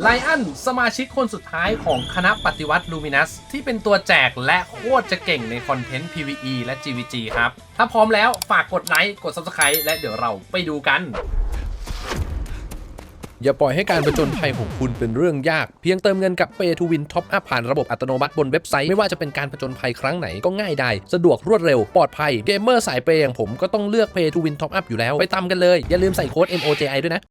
ไลอันสมาชิกคนสุดท้ายของคณะปฏิวัติลูมินัสที่เป็นตัวแจกและโคตรจะเก่งในคอนเทนต์ PVE และ GVG ครับ ถ้าพร้อมแล้วฝากกดไลค์ กด Subscribe และเดี๋ยวเราไปดูกัน อย่าปล่อยให้การประจนภัยของคุณเป็นเรื่องยาก เพียงเติมเงินกับ Pay to Win Top Up ผ่านระบบอัตโนมัติบนเว็บไซต์ ไม่ว่าจะเป็นการประจนภัยครั้งไหนก็ง่ายได้สะดวกรวดเร็ว ปลอดภัยเกมเมอร์สายเปย์อย่างผมก็ต้องเลือก Pay to Win Top Up อยู่แล้วไปตามกันเลยอย่าลืมใส่โค้ด MOJI ด้วยนะ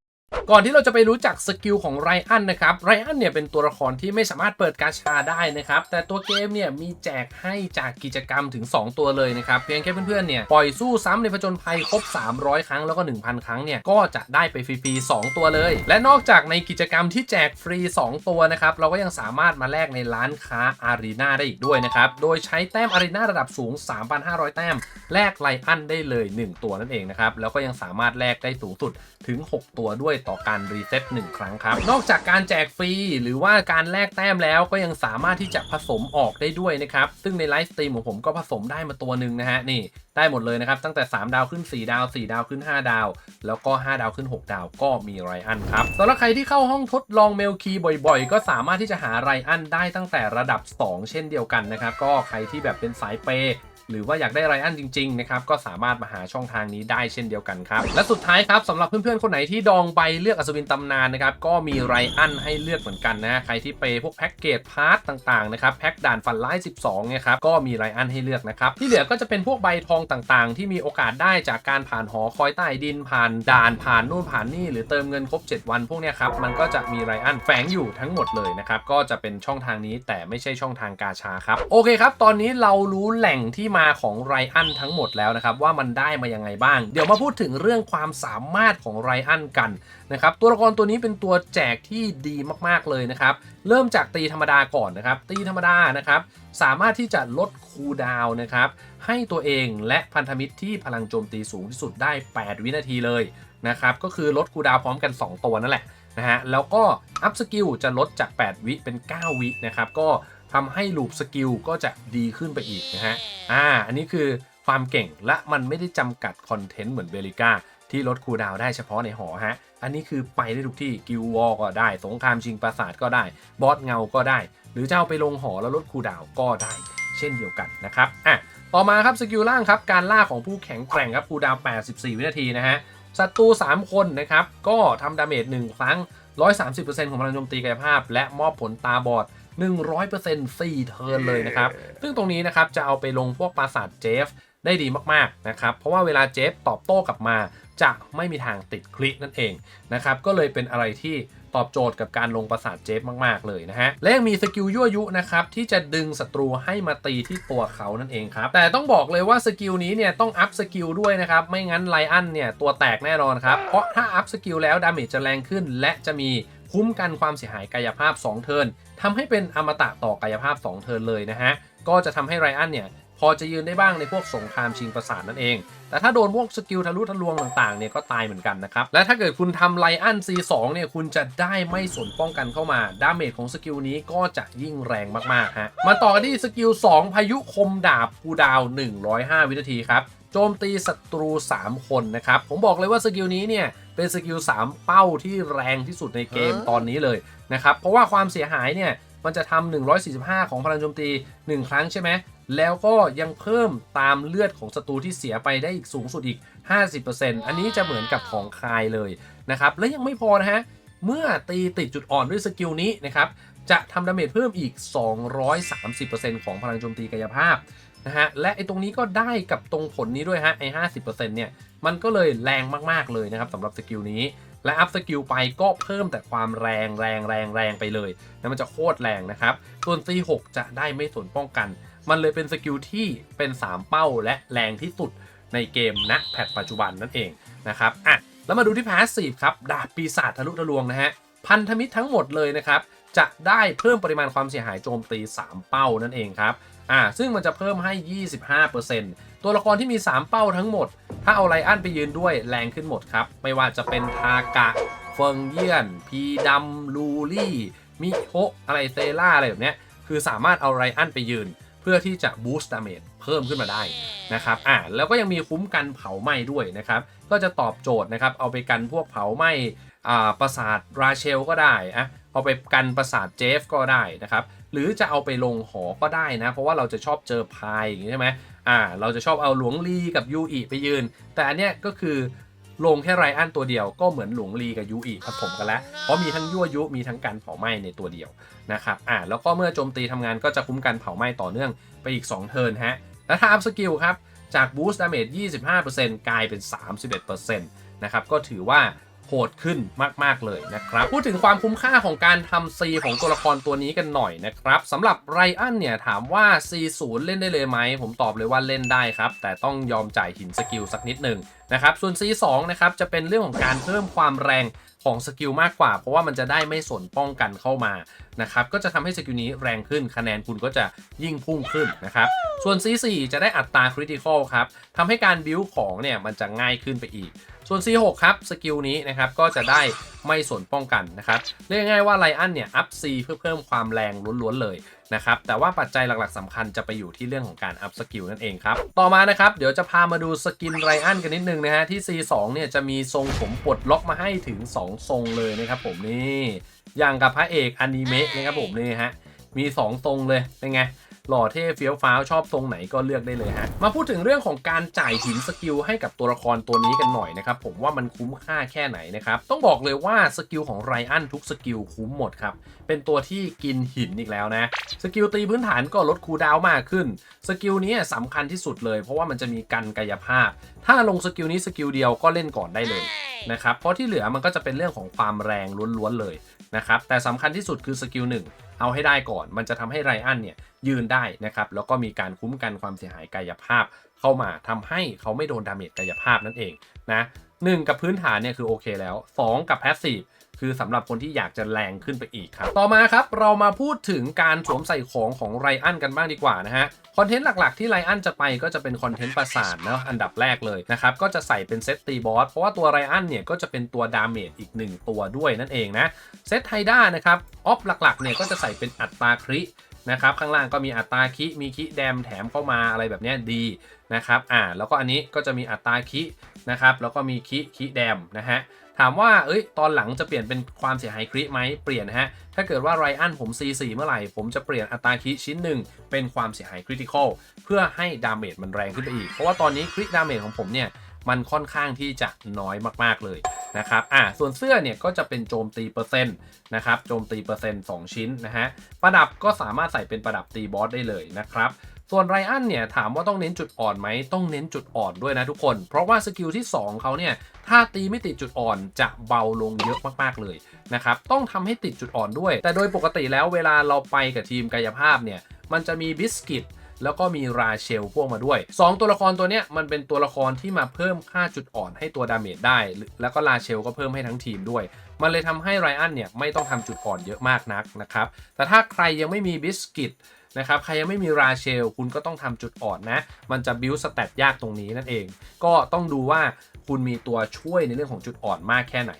ก่อนที่เราจะไปรู้จักสกิลของไรอันนะครับไรอันเนี่ยเป็นตัวละครที่ไม่สามารถเปิดกาชาได้นะครับ แต่ตัวเกมเนี่ยมีแจกให้จากกิจกรรมถึง 2 ตัวเลยนะครับ เพียงแค่เพื่อนๆเนี่ยปล่อยสู้ซ้ำในผจญภัยครบ 300 ครั้งแล้วก็ 1,000 ครั้งเนี่ยก็จะได้ไปฟรีๆ2ตัวเลย และนอกจากในกิจกรรมที่แจกฟรี 2 ตัวนะครับเราก็ยังสามารถมาแลกในร้านค้าอารีนาได้อีกด้วยนะครับโดยใช้แต้มอารีนาระดับสูง 3,500 แต้มแลกไลอันได้เลย 1 ตัวนั่นเองนะครับแล้วก็ยังสามารถแลกได้สูงสุดถึง 6 ตัวด้วยต่อการรีเซ็ต1ครั้งครับ นอกจากการแจกฟรี หรือว่าการแลกแต้มแล้วก็ยังสามารถที่จะผสมออกได้ด้วยนะครับ ซึ่งในไลฟ์สตรีมของผมก็ผสมได้มาตัวหนึ่งนะฮะนี่ได้หมดเลยนะครับ ตั้งแต่ 3 ดาวขึ้น 4 ดาว 4 ดาวขึ้น 5 ดาว แล้วก็ 5 ดาวขึ้น 6 ดาวก็มีไรอันครับสำหรับใครที่เข้าห้องทดลองเมลคีบ่อยๆ ก็สามารถที่จะหาไรอันได้ตั้งแต่ระดับ 2 เช่นเดียวกันนะครับ ก็ใครที่แบบเป็นสายเปย์ หรือว่าอยากได้ไรอันจริงๆนะครับก็สามารถมาหาช่องทางนี้ได้เช่นเดียวกันครับ และสุดท้ายครับสำหรับเพื่อนๆ คนไหนที่ดองใบเลือกอัศวินตำนานนะครับก็มีไรอันให้เลือกเหมือนกันนะใครที่เปพวกแพ็กเกจพาร์ตต่างๆนะครับแพ็กด่านฟันไล่12เนี่ยครับก็มีไรอันให้เลือกนะครับที่เหลือก็จะเป็นพวกใบทองต่างๆ ที่มีโอกาสได้จากการผ่านหอคอยใต้ดินผ่านด่านผ่านนู่นผ่านนี่หรือเติมเงินครบ 7 วันพวกเนี้ยครับมันก็จะมีไรอันแฝงอยู่ทั้งหมดเลยนะครับก็จะเป็นช่องทางนี้แต่ไม่ใช่ช่องทางกาชาครับโอเคครับตอนนี้เรารู้แหล่งที่มาของไรอันทั้งหมดแล้วนะครับว่ามันได้มายังไงบ้าง เดี๋ยวมาพูดถึงเรื่องความสามารถของไรอันกันนะครับตัวละครตัวนี้เป็นตัวแจกที่ดีมากๆเลยนะครับเริ่มจากตีธรรมดาก่อนนะครับตีธรรมดานะครับสามารถที่จะลดคูลดาวน์นะครับให้ตัวเองและพันธมิตรที่พลังโจมตีสูงที่สุดได้ 8 วินาทีเลยนะครับก็คือลดคูลดาวน์พร้อมกัน 2 ตัวนั่นแหละนะฮะแล้วก็อัพสกิลจะลดจาก 8 วิเป็น 9 วินะครับก็ ทำให้ลูปสกิลก็จะดีขึ้นไปอีกนะฮะ อ่า อันนี้คือความเก่งและมันไม่ได้จำกัดคอนเทนต์เหมือนเบลิก้าที่ลดคูดาวได้เฉพาะในหอฮะ อันนี้คือไปได้ทุกที่กิลวอลก็ได้ สงครามชิงปราสาทก็ได้ บอสเงาก็ได้ หรือจะเอาไปลงหอแล้วลดคูดาวก็ได้ เช่นเดียวกันนะครับ อะ ต่อมาครับสกิลล่างครับ การล่าของผู้แข็งแกร่งครับคูดาว 84 วินาทีนะฮะ ศัตรู 3 คนนะครับ ก็ทำดาเมจ 1 ครั้ง 130%ของพลังโจมตีกายภาพ และมอบผลตาบอด 100% 4 เทิร์นเลยนะครับ ซึ่งตรงนี้นะครับจะเอาไปลงพวกปราสาทเจฟได้ดีมากๆนะครับ เพราะว่าเวลาเจฟตอบโต้กลับมา จะไม่มีทางติดคลิกนั่นเองนะครับ ก็เลยเป็นอะไรที่ตอบโจทย์กับการลงประสาทเจฟมาก ๆ เลยนะฮะ และยังมีสกิลยั่วยุนะครับ ที่จะดึงศัตรูให้มาตีที่ตัวเขานั่นเองครับ แต่ต้องบอกเลยว่าสกิลนี้เนี่ยต้องอัพสกิลด้วยนะครับ ไม่งั้นไลอันเนี่ยตัวแตกแน่นอนครับ เพราะถ้าอัพสกิลแล้วดาเมจจะแรงขึ้นและจะมี คุ้มกันความเสียหายกายภาพ 2 เทิร์นทำให้เป็นอมตะต่อกายภาพ 2 เทิร์นเลยนะฮะ ก็จะทำให้ไรอันเนี่ยพอจะยืนได้บ้างในพวกสงครามชิงประสาทนั่นเอง แต่ถ้าโดนพวกสกิลทะลุทะลวงต่างๆเนี่ยก็ตายเหมือนกันนะครับ และถ้าเกิดคุณทำไลอัน C2 เนี่ยคุณจะได้ไม่สนป้องกันเข้ามา ดาเมจของสกิลนี้ก็จะยิ่งแรงมากๆฮะ มาต่อกันที่สกิล 2 พายุคมดาบคูดาว 105 วินาทีครับ โจมตีศัตรู 3 คนนะครับ ผมบอกเลยว่าสกิลนี้เนี่ย เป็นสกิล3 เป้าที่แรงที่สุดในเกมตอนนี้เลยนะครับ เพราะว่าความเสียหายเนี่ย มันจะทำ145 ของพลังโจมตี 1 ครั้งใช่ไหม แล้วก็ยังเพิ่มตามเลือดของศัตรูที่เสียไปได้อีกสูงสุดอีก 50%อันนี้จะเหมือนกับของคายเลยนะครับ และยังไม่พอนะฮะ เมื่อตีติดจุดอ่อนด้วยสกิลนี้นะครับ จะทำดาเมจเพิ่มอีก 230%ของพลังโจมตีกายภาพ นะฮะและไอ้ตรงนี้ก็ได้กับตรงผลนี้ด้วยฮะไอ้50%เนี่ยมันก็เลยแรงมากๆเลยนะครับสำหรับสกิลนี้และอัพสกิลไปก็เพิ่มแต่ความแรงแรงแรงแรงไปเลยนะมันจะโคตรแรงนะครับ ส่วน C6 จะได้ไม่ส่วนป้องกัน มันเลยเป็นสกิลที่เป็น 3 เป้าและแรงที่สุดในเกมณแพทปัจจุบันนั่นเองนะครับอะแล้วมาดูที่พาสซีฟครับ ดาบปีศาจทะลุทะลวงนะฮะ พันธมิตรทั้งหมดเลยนะครับ จะได้เพิ่มปริมาณความเสียหายโจมตี 3 เป้านั่นเองครับอ่าซึ่งมันจะเพิ่มให้ 25%ตัวละครที่มี 3 เป้าทั้งหมด ถ้าเอาไลอันไปยืนด้วยแรงขึ้นหมดครับ ไม่ว่าจะเป็นทากะ เฟิงเยียน พีดัมลูลี่ มิโฮอะไรเซล่าอะไรแบบเนี้ย คือสามารถเอาไรอันไปยืน เพื่อที่จะบูสต์ดาเมจเพิ่มขึ้นมาได้นะครับอ่าแล้วก็ยังมีคุ้มกันเผาไหม้ด้วยนะครับ ก็จะตอบโจทย์นะครับ เอาไปกันพวกเผาไหม้อ่าปราสาทราเชลก็ได้อะ เอาไปกันประสาทเจฟก็ได้นะครับ หรือจะเอาไปลงหอก็ได้นะ เพราะว่าเราจะชอบเจอพายอย่างนี้ใช่ไหมอ่า เราจะชอบเอาหลวงลีกับยูอิไปยืน แต่อันเนี้ยก็คือลงแค่ไรอันตัวเดียวก็เหมือนหลวงลีกับยูอิผสมกันแล้ว เพราะมีทั้งยั่วยุมีทั้งการเผาไหม้ในตัวเดียวนะครับอ่าแล้วก็เมื่อโจมตีทำงานก็จะคุ้มกันเผาไหม้ต่อเนื่องไปอีก 2 เทิร์นฮะ แล้วถ้าอัพสกิลครับ จากบูสต์ดาเมจ25%กลายเป็น 31%นะครับก็ถือว่าโหดขึ้นมาก ๆ เลยนะครับ พูดถึงความคุ้มค่าของการทำ C ของตัวละครตัวนี้กันหน่อยนะครับสำหรับไรอันเนี่ยถามว่า C0 เล่นได้เลยไหม ผมตอบเลยว่าเล่นได้ครับ แต่ต้องยอมจ่ายหินสกิลสักนิดหนึ่งนะครับส่วน C2 นะครับจะเป็นเรื่องของการเพิ่มความแรงของสกิลมากกว่า เพราะว่ามันจะได้ไม่สนป้องกันเข้ามานะครับก็จะทำให้สกิลนี้แรงขึ้นคะแนนคุณก็จะยิ่งพุ่งขึ้นนะครับส่วน C4 จะได้อัตราคริติคอลครับทำให้การบิวของเนี่ยมันจะง่ายขึ้นไปอีก ส่วน C6 ครับสกิลนี้นะครับก็จะได้ไม่ส่วนป้องกันนะครับเรียกง่ายว่าไลอันเนี่ยอัพ C เพื่อเพิ่มความแรงล้วนๆเลยนะครับแต่ว่าปัจจัยหลักๆสำคัญจะไปอยู่ที่เรื่องของการอัพสกิลนั่นเองครับ ต่อมานะครับเดี๋ยวจะพามาดูสกินไรอันกันนิดนึงนะฮะที่ C2 เนี่ยจะมีทรงผมปลดล็อกมาให้ถึง 2 ทรงเลยนะครับผมนี่อย่างกับพระเอกอนิเมะนะครับผมนี่ฮะมี 2 ทรงเลยเป็นไง หล่อเท่เฟี้ยวฟ้าวชอบทรงไหนก็เลือกได้เลยฮะ มาพูดถึงเรื่องของการจ่ายหินสกิลให้กับตัวละครตัวนี้กันหน่อยนะครับ ผมว่ามันคุ้มค่าแค่ไหนนะครับ ต้องบอกเลยว่าสกิลของไรอันทุกสกิลคุ้มหมดครับ เป็นตัวที่กินหินอีกแล้วนะ สกิลตีพื้นฐานก็ลดคูลดาวน์มากขึ้น สกิลนี้สำคัญที่สุดเลย เพราะว่ามันจะมีกันกายภาพ ถ้าลงสกิลนี้สกิลเดียวก็เล่นก่อนได้เลยนะครับ เพราะที่เหลือมันก็จะเป็นเรื่องของความแรงล้วนๆเลยนะครับ แต่สำคัญที่สุดคือสกิลหนึ่ง เอาให้ได้ก่อน มันจะทำให้ไรอันเนี่ยยืนได้นะครับ แล้วก็มีการคุ้มกันความเสียหายกายภาพเข้ามาทำให้เขาไม่โดนดาเมจกายภาพนั่นเองนะหนึ่งกับพื้นฐานเนี่ยคือโอเคแล้ว 2 กับแพสซีฟ คือสำหรับคนที่อยากจะแรงขึ้นไปอีกครับ ต่อมาครับเรามาพูดถึงการสวมใส่ของของไรอันกันบ้างดีกว่านะฮะคอนเทนต์หลักๆ ที่ไรอันจะไปก็จะเป็นคอนเทนต์ประสานเนาะอันดับแรกเลยนะครับ ก็จะใส่เป็นเซตตีบอส เพราะว่าตัวไรอันเนี่ย ก็จะเป็นตัวดาเมจอีกหนึ่งตัวด้วยนั่นเองนะ เซตไฮด้านะครับ ออฟหลักๆ เนี่ย ก็จะใส่เป็นอัตราครินะครับ ข้างล่างก็มีอัตราคิ มีคิแดมแถมเข้ามาอะไรแบบนี้ดีนะครับ อ่า แล้วก็อันนี้ก็จะมีอัตราคิ นะครับแล้วก็มีคิคิแดมนะฮะถามว่าเอ้ยตอนหลังจะเปลี่ยนเป็นความเสียหายคริไหมเปลี่ยนนะฮะถ้าเกิดว่าไรอันผม C4 เมื่อไหร่ ผมจะเปลี่ยนอัตราคิชิ้นหนึ่งเป็นความเสียหายคริติคอลเพื่อให้ดาเมจมันแรงขึ้นไปอีก เพราะว่าตอนนี้คริดาเมจของผมเนี่ยมันค่อนข้างที่จะน้อยมากๆเลยนะครับ อ่า ส่วนเสื้อเนี่ยก็จะเป็นโจมตีเปอร์เซ็นต์นะครับ โจมตีเปอร์เซ็นต์2ชิ้นนะฮะ ประดับก็สามารถใส่เป็นประดับตีบอสได้เลยนะครับ ส่วนไรอันเนี่ยถามว่าต้องเน้นจุดอ่อนไหมต้องเน้นจุดอ่อนด้วยนะทุกคน เพราะว่าสกิลที่ 2 เขาเนี่ยถ้าตีไม่ติดจุดอ่อนจะเบาลงเยอะมากๆเลยนะครับต้องทำให้ติดจุดอ่อนด้วย แต่โดยปกติแล้วเวลาเราไปกับทีมกายภาพเนี่ยมันจะมีบิสกิตแล้วก็มีราเชลพ่วงมาด้วย 2 ตัวละครตัวเนี้ยมันเป็นตัวละครที่มาเพิ่มค่าจุดอ่อนให้ตัวดาเมจได้ แล้วก็ราเชลก็เพิ่มให้ทั้งทีมด้วย มันเลยทำให้ไรอันเนี่ยไม่ต้องทำจุดอ่อนเยอะมากนักนะครับ แต่ถ้าใครยังไม่มีบิสกิต นะครับ ใครยังไม่มีราเชล คุณก็ต้องทำจุดอ่อนนะ มันจะบิวสแตตยากตรงนี้นั่นเอง ก็ต้องดูว่าคุณมีตัวช่วยในเรื่องของจุดอ่อนมากแค่ไหน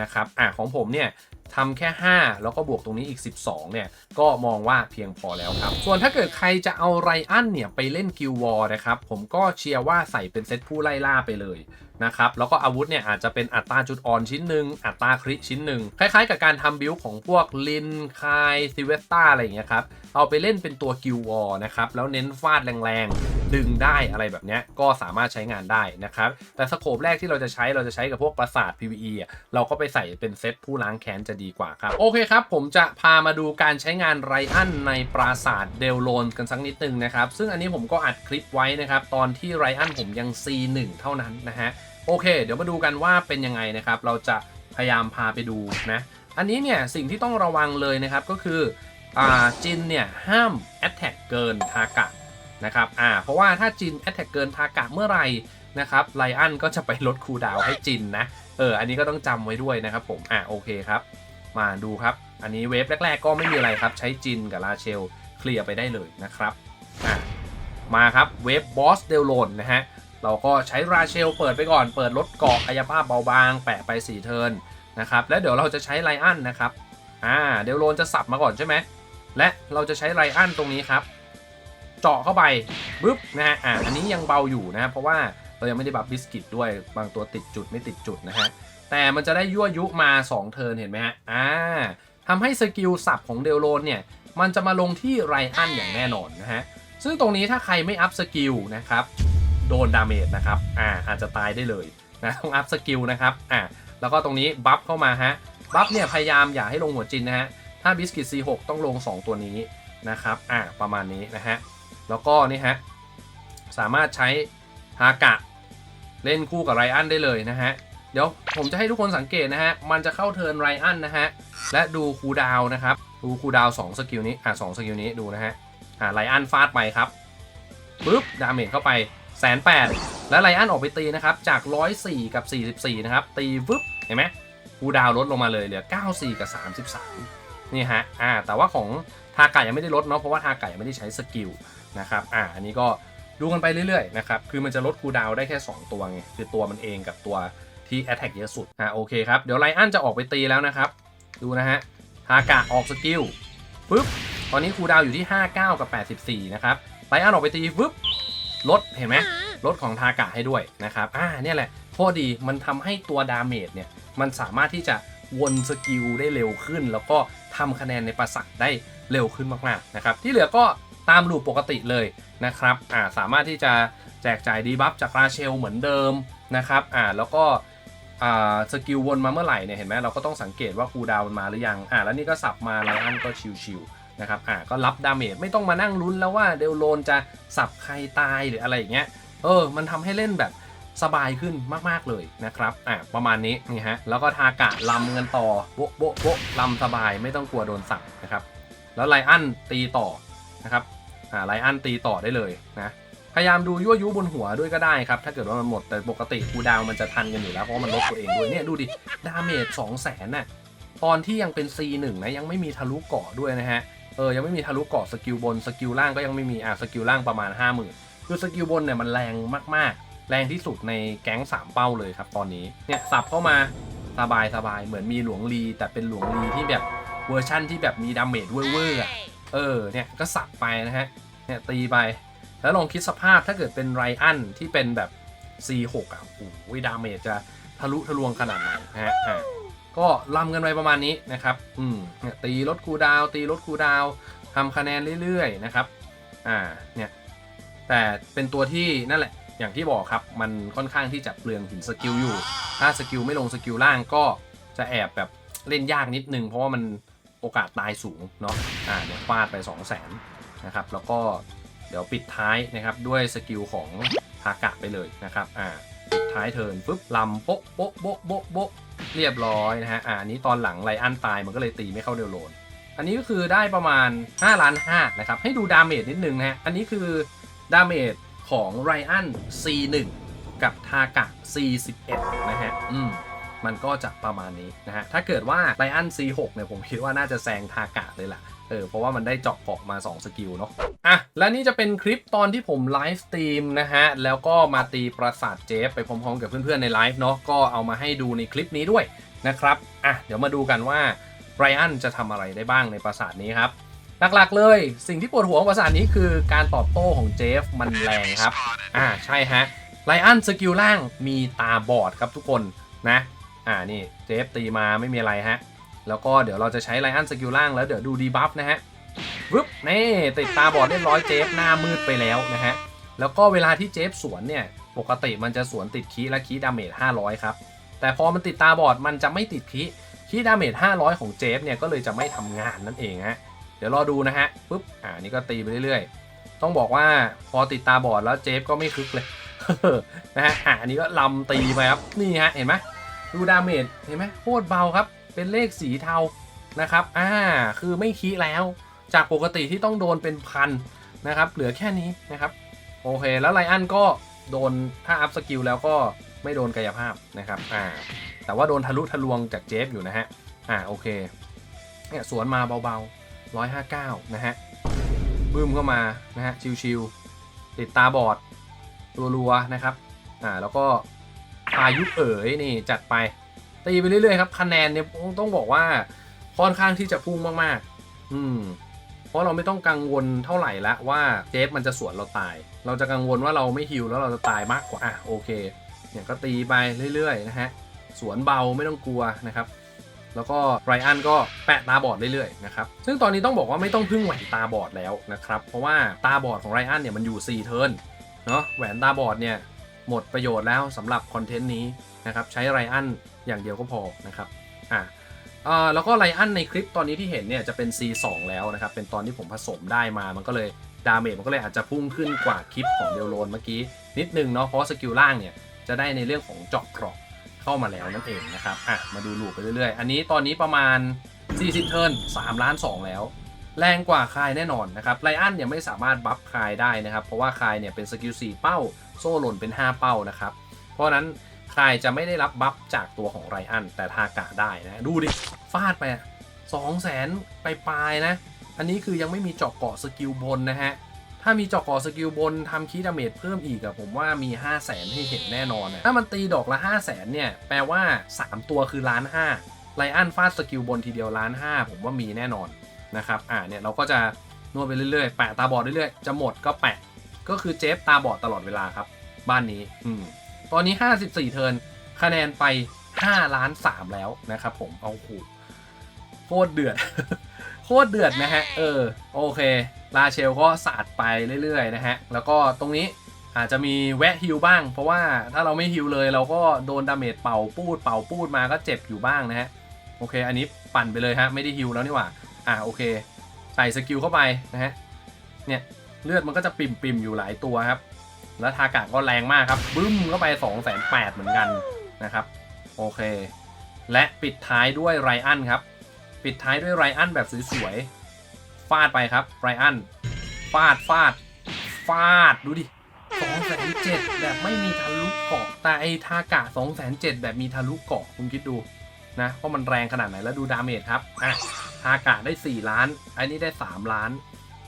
นะครับอะของผมเนี่ยทำแค่ 5 แล้วก็บวกตรงนี้อีก 12 เนี่ย ก็มองว่าเพียงพอแล้วครับ ส่วนถ้าเกิดใครจะเอาไรอันเนี่ย ไปเล่นกิลวอร์นะครับ ผมก็เชียร์ว่าใส่เป็นเซตผู้ไล่ล่าไปเลยนะครับ แล้วก็อาวุธเนี่ย อาจจะเป็นอัตราจุดอ่อนชิ้นหนึ่งอัตราคริชิ้นหนึ่งคล้ายๆ กับการทำบิลของพวกลินคายซิเวสตาอะไรอย่างเงี้ยครับ เอาไปเล่นเป็นตัวกิลวอร์นะครับ แล้วเน้นฟาดแรงๆ ดึงได้อะไรแบบนี้ก็สามารถใช้งานได้นะครับ แต่สโคปแรกที่เราจะใช้เราจะใช้กับพวกปราสาท PVE อะเราก็ไปใส่เป็นเซตผู้ล้างแค้นจะดีกว่าครับ โอเคครับ ผมจะพามาดูการใช้งานไรอันในปราสาทเดลโลนกันสักนิดนึงนะครับ ซึ่งอันนี้ผมก็อัดคลิปไว้นะครับ ตอนที่ไรอันผมยัง C1 เท่านั้นนะฮะโอเค เดี๋ยวมาดูกันว่าเป็นยังไงนะครับ เราจะพยายามพาไปดูนะ อันนี้เนี่ยสิ่งที่ต้องระวังเลยนะครับก็คือ อ่าจินเนี่ยห้ามแอตแทกเกินทากะนะครับอ่าเพราะว่าถ้าจินแอตแทกเกินทากะเมื่อไหร่นะครับไลอันก็จะไปลดคูดาวให้จินนะเอออันนี้ก็ต้องจำไว้ด้วยนะครับผมอ่าโอเคครับ มาดูครับ อันนี้เวฟแรก ๆ ก็ไม่มีอะไรครับ ใช้จินกับราเชลเคลียร์ไปได้เลยนะครับอ่ามาครับเวฟบอสเดลโลนนะฮะเราก็ใช้ราเชลเปิดไปก่อนเปิดลดเกาะกายภาพเบาบาง แปะไป4เทิร์นนะครับแล้วเดี๋ยวเราจะใช้ไลอันนะครับอ่าเดลโลนจะสับมาก่อนใช่ไหม และเราจะใช้ไลอันตรงนี้ครับ เจาะเข้าไปปึ๊บนะฮะอ่าอันนี้ยังเบาอยู่นะเพราะว่าเรายังไม่ได้บัฟบิสกิตด้วยบางตัวติดจุดไม่ติดจุดนะฮะแต่มันจะได้ยั่วยุมา 2 เทิร์นเห็นไหมฮะอ่าทำให้สกิลสับของเดลโลนเนี่ยมันจะมาลงที่ไรอันอย่างแน่นอนนะฮะซึ่งตรงนี้ถ้าใครไม่อัพสกิลนะครับโดนดาเมจนะครับอ่าอาจจะตายได้เลยนะต้องอัพสกิลนะครับอ่าแล้วก็ตรงนี้บัฟเข้ามาฮะบัฟเนี่ยพยายามอย่าให้ลงหัวจินนะฮะ ถ้าบิสกิต C6 ต้องลง 2 ตัวนี้นะครับอ่าประมาณนี้นะฮะ แล้วก็นี่ฮะ สามารถใช้ฮากะเล่นคู่กับไรอันได้เลยนะฮะ เดี๋ยวผมจะให้ทุกคนสังเกตนะฮะ มันจะเข้าเทิร์นไรอันนะฮะ และดูคูดาวนะครับ ดูคูดาวสองสกิลนี้อ่าสองสกิลนี้ดูนะฮะอ่าไรอันฟาดไปครับปุ๊บดาเมจเข้าไปแสนแปดแล้วไรอันออกไปตีนะครับ จาก 104 กับ 44 นะครับ ตีวึบเห็นไหมคูดาวลดลงมาเลยเหลือ 94 กับ 33 นี่ฮะอ่าแต่ว่าของทากะยังไม่ได้ลดเนาะเพราะว่าทากะยังไม่ได้ใช้สกิลนะครับอ่าอันนี้ก็ดูกันไปเรื่อยๆนะครับคือมันจะลดคูดาวได้แค่ 2 ตัวไงคือตัวมันเองกับตัวที่ Attack เยอะสุดอ่าโอเคครับเดี๋ยวไลอันจะออกไปตีแล้วนะครับ ดูนะฮะทากะออกสกิลปึ๊บตอนนี้คูดาวอยู่ที่ 59 กับ 84 นะครับไลอันออกไปตีปึ๊บลดเห็นไหมลดของทากะให้ด้วยนะครับอ่าเนี่ยแหละโคตรดีมันทำให้ตัวดาเมจเนี่ยมันสามารถที่จะวนสกิลได้เร็วขึ้น แล้วก็ ทำคะแนนในประสักได้เร็วขึ้นมากๆนะครับที่เหลือก็ตามลูปปกติเลยนะครับอ่าสามารถที่จะแจกจ่ายดีบัฟจากราเชลเหมือนเดิมนะครับอ่าแล้วก็อ่าสกิลวนมาเมื่อไหร่เนี่ยเห็นไหมเราก็ต้องสังเกตว่าคูดาวมันมาหรือยังอ่าแล้วนี่ก็สับมาไลอันก็ชิวๆนะครับอ่าก็รับดาเมจไม่ต้องมานั่งลุ้นแล้วว่าเดลโลนจะสับใครตายหรืออะไรอย่างเงี้ยเออมันทำให้เล่นแบบ สบายขึ้นมาก ๆ เลยนะครับอะประมาณนี้นี่ฮะแล้วก็ทากะลำกันต่อโบ๊ะโบ๊ะโบ๊ะลำสบายไม่ต้องกลัวโดนสับนะครับแล้วไลอันตีต่อนะครับอ่าไลอันตีต่อได้เลยนะพยายามดูยั่วยุบนหัวด้วยก็ได้ครับ ถ้าเกิดว่ามันหมดแต่ปกติคูดาวมันจะทันกันอยู่แล้วเพราะว่ามันลดตัวเองด้วยเนี่ยดูดิดาเมจ2 0 0 0 0นน่ะตอนที่ยังเป็น C1 นะยังไม่มีทะลุเกาะด้วยนะฮะเออยังไม่มีทะลุเกาะสกิลบนสกิลล่างก็ยังไม่มีอะสกิลล่างประมาณ 50,000 คือสกิลบนเนี่ยมันแรงมาก แรงที่สุดในแก๊ง3เป้าเลยครับตอนนี้เนี่ยสับเข้ามาสบายสบายเหมือนมีหลวงลีแต่เป็นหลวงลีที่แบบเวอร์ชั่นที่แบบมีดาเมจเวอร์ๆอะเออเนี่ยก็สับไปนะฮะเนี่ยตีไป แล้วลองคิดสภาพถ้าเกิดเป็นไรอันที่เป็นแบบ C6 อะโอ้โหดาเมจจะทะลุทะลวงขนาดไหนนะฮะอ่าก็ลำกันไปประมาณนี้นะครับอืมเนี่ยตีลดคูลดาวน์ตีลดคูลดาวน์ทำคะแนนเรื่อยๆนะครับอ่าเนี่ยแต่เป็นตัวที่นั่นแหละ อย่างที่บอกครับมันค่อนข้างที่จะเปลืองหินสกิลอยู่ ถ้าสกิลไม่ลงสกิลล่างก็จะแอบแบบเล่นยากนิดนึง เพราะว่ามันโอกาสตายสูงเนาะอ่าเนี่ยฟาดไป 2 0 0แสนนะครับแล้วก็เดี๋ยวปิดท้ายนะครับด้วยสกิลของฮากะไปเลยนะครับอ่าปิดท้ายเทิร์นฟึบลำโป๊ะโป๊ะโป๊ะโป๊ะโป๊ะเรียบร้อยนะฮะอ่านนี้ตอนหลังไลอันตายมันก็เลยตีไม่เข้าเดลโลนอันนี้ก็คือได้ประมาณ5ล้าน5นะครับให้ดูดาเมจนิดนึงนะฮะอันนี้คือดาเมจ ของไรอัน C1 กับทากะ C11 นะฮะ อืม มันก็จะประมาณนี้นะฮะ ถ้าเกิดว่าไรอัน C6 เนี่ยผมคิดว่าน่าจะแซงทากะเลยล่ะเออเพราะว่ามันได้เจาะเกาะมา 2 สกิลเนาะอะและนี่จะเป็นคลิปตอนที่ผมไลฟ์สตรีมนะฮะ แล้วก็มาตีปราสาทเจฟไปพร้อมๆกับเพื่อนๆในไลฟ์เนาะก็เอามาให้ดูในคลิปนี้ด้วยนะครับ อะ เดี๋ยวมาดูกันว่าไรอันจะทำอะไรได้บ้างในปราสาทนี้ครับ หลักๆเลยสิ่งที่ปวดหัวของปราสานี้คือการตอบโต้ของเจฟมันแรงครับ อ่าใช่ฮะไลอันสกิลล่างมีตาบอดครับทุกคนนะอ่านี่เจฟตีมาไม่มีอะไรฮะ แล้วก็เดี๋ยวเราจะใช้ไลอันสกิลล่างแล้วเดี๋ยวดูดีบัฟนะฮะวึบนี่ติดตาบอดเรียบร้อยเจฟหน้ามืดไปแล้วนะฮะแล้วก็เวลาที่เจฟสวนเนี่ยปกติมันจะสวนติดคีและคีดาเมจ500 ครับ แต่พอมันติดตาบอดมันจะไม่ติดคีคีดาเมจ500 ของเจฟเนี่ยก็เลยจะไม่ทำงานนั่นเองฮะ ดี๋ยวรอดูนะฮะปุ๊บอ่านี่ก็ตีไปเรื่อยๆ ต้องบอกว่าพอติดตาบอดแล้วเจฟก็ไม่คึกเลยนะฮะอ่าอันนี้ก็ลำตีไปครับนี่ฮะเห็นไหมดูดาเมจเห็นไหมโคตรเบาครับ เป็นเลขสีเทานะครับอ่าคือไม่คีแล้วจากปกติที่ต้องโดนเป็นพันนะครับ เหลือแค่นี้นะครับ โอเค แล้วไลอันก็โดนถ้าอัพสกิลแล้วก็ไม่โดนกายภาพนะครับอ่าแต่ว่าโดนทะลุทะลวงจากเจฟอยู่นะฮะอ่าโอเคเนี่ยสวนมาเบาๆ 159 นะฮะบึ้มเข้ามานะฮะชิวๆติดตาบอดรัวๆนะครับอ่าแล้วก็พายุเอ๋ยนี่จัดไปตีไปเรื่อยๆครับคะแนนเนี่ยต้องบอกว่าค่อนข้างที่จะพุ่งมากๆ อืมเพราะเราไม่ต้องกังวลเท่าไหร่ละว่าเจฟมันจะสวนเราตาย เราจะกังวลว่าเราไม่ฮิวแล้วเราจะตายมากกว่าอะโอเคเนี่ยก็ตีไปเรื่อยๆนะฮะสวนเบาไม่ต้องกลัวนะครับ แล้วก็ไรอันก็แปะตาบอดเรื่อยๆนะครับ ซึ่งตอนนี้ต้องบอกว่าไม่ต้องพึ่งแหวนตาบอดแล้วนะครับ เพราะว่าตาบอดของไรอันเนี่ยมันอยู่ 4 เทิร์นเนาะแหวนตาบอดเนี่ยหมดประโยชน์แล้วสำหรับคอนเทนต์นี้นะครับใช้ไรอันอย่างเดียวก็พอนะครับอะเอ่อแล้วก็ไรอันในคลิปตอนนี้ที่เห็นเนี่ยจะเป็น C2 แล้วนะครับ เป็นตอนที่ผมผสมได้มามันก็เลยดาเมจมันก็เลยอาจจะพุ่งขึ้นกว่าคลิปของเดลโลนเมื่อกี้นิดนึงเนาะเพราะสกิลล่างเนี่ยจะได้ในเรื่องของเจาะกราะ เข้ามาแล้วนั่นเองนะครับอะมาดูลูปไปเรื่อยๆ อันนี้ตอนนี้ประมาณ 40 เทิร์น3ล้าน 2 แล้ว แรงกว่าคายแน่นอนนะครับไลอันเนี่ยไม่สามารถบัฟคายได้นะครับ เพราะว่าคายเนี่ยเป็นสกิล4เป้า โซ่หล่นเป็น 5 เป้านะครับ เพราะนั้นคายจะไม่ได้รับบัฟจากตัวของไรอันแต่ทากะได้นะดูดิฟาดไป2 0 0แสนไปปลายนะ อันนี้คือยังไม่มีเจาะเกาะสกิลบนนะฮะ ถ้ามีเจาะเกาะสกิลบนทำคีดาเมจเพิ่มอีกอะผมว่ามี 5 0 0แสนให้เห็นแน่นอนนะถ้ามันตีดอกละ 5 0 0แสนเนี่ย แปลว่า 3 ตัวคือล้านห้าไลอันฟาดสกิลบนทีเดียวล้านห้าผมว่ามีแน่นอนนะครับอ่าเนี่ยเราก็จะนวดไปเรื่อยๆ แปะตาบอดเรื่อยๆ จะหมดก็แปะ ก็คือเจฟตาบอดตลอดเวลาครับ บ้านนี้อืมตอนนี้ 54 เทิร์นคะแนนไป5ล้าน3แล้วนะครับผมเอาหูโคตรเดือด โคตรเดือดนะฮะ เออ โอเค ลาเชลก็สาดไปเรื่อยๆนะฮะ แล้วก็ตรงนี้อาจจะมีแวะฮิลบ้าง เพราะว่าถ้าเราไม่ฮิลเลยเราก็โดนดาเมจเป่าปูด เป่าปูดมาก็เจ็บอยู่บ้างนะฮะ โอเค อันนี้ปั่นไปเลยฮะ ไม่ได้ฮิลแล้วนี่หว่า อะโอเค ใส่สกิลเข้าไปนะฮะ เนี่ยเลือดมันก็จะปิ่มๆอยู่หลายตัวครับ แล้วทากะก็แรงมากครับ บึ้มเข้าไป2องแสนแปดเหมือนกันนะครับ โอเค และปิดท้ายด้วยไรอันครับ ปิดท้ายด้วยไรอันแบบสวยๆ ฟาดไปครับไรอัน ฟาดฟาด ฟาด ดูดิสองแสนเจ็ดแบบไม่มีทะลุเกาะ แต่ไอทากะสองแสนเจ็ดแบบมีทะลุเกาะคุณคิดดูนะว่ามันแรงขนาดไหนแล้วดูดาเมจครับ อะทากะได้ 4 ล้าน อันนี้ได้ 3 ล้าน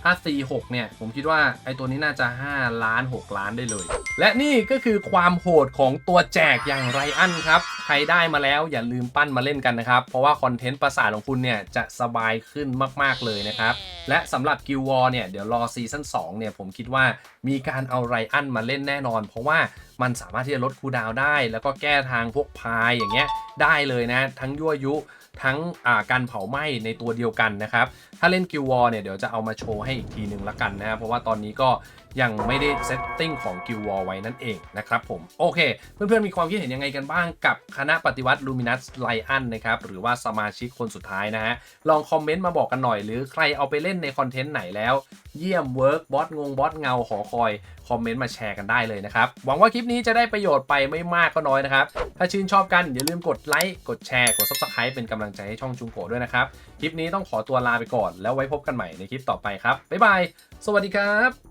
ถ้า C6 เนี่ย ผมคิดว่าไอ้ตัวนี้น่าจะ 5 ล้าน 6 ล้านได้เลย และนี่ก็คือความโหดของตัวแจกอย่างไรอันครับ ใครได้มาแล้วอย่าลืมปั้นมาเล่นกันนะครับ เพราะว่าคอนเทนต์ประสาทของคุณเนี่ย จะสบายขึ้นมาก ๆ เลยนะครับ และสำหรับกิววอร์เนี่ย เดี๋ยวรอซีซั่น2เนี่ย ผมคิดว่ามีการเอาไรอันมาเล่นแน่นอน เพราะว่ามันสามารถที่จะลดคูดาวได้ แล้วก็แก้ทางพวกพายอย่างเงี้ยได้เลยนะ ทั้งยั่วยุ ทั้งการเผาไหม้ในตัวเดียวกันนะครับ ถ้าเล่นกิววอร์เนี่ยเดี๋ยวจะเอามาโชว์ให้อีกทีหนึ่งละกันนะครับเพราะว่าตอนนี้ก็ยังไม่ได้เซตติ้งของกิววอร์ไว้นั่นเองนะครับผม โอเค เพื่อนๆ มีความคิดเห็นยังไงกันบ้างกับคณะปฏิวัติลูมินัสไลอันนะครับ หรือว่าสมาชิกคนสุดท้ายนะฮะ ลองคอมเมนต์มาบอกกันหน่อย หรือใครเอาไปเล่นในคอนเทนต์ไหนแล้ว เยี่ยมเวิร์กบอสงงบอสเงาหอคอยคอมเมนต์มาแชร์กันได้เลยนะครับ หวังว่าคลิปนี้จะได้ประโยชน์ไปไม่มากก็น้อยนะครับ ถ้าชื่นชอบกันอย่าลืมกดไลค์กดแชร์กด Subscribe เป็นกำลังใจให้ช่องจุงโกด้วยนะครับคลิปนี้ต้องขอตัวลาไปก่อน แล้วไว้พบกันใหม่ในคลิปต่อไปครับบ๊ายบายสวัสดีครับ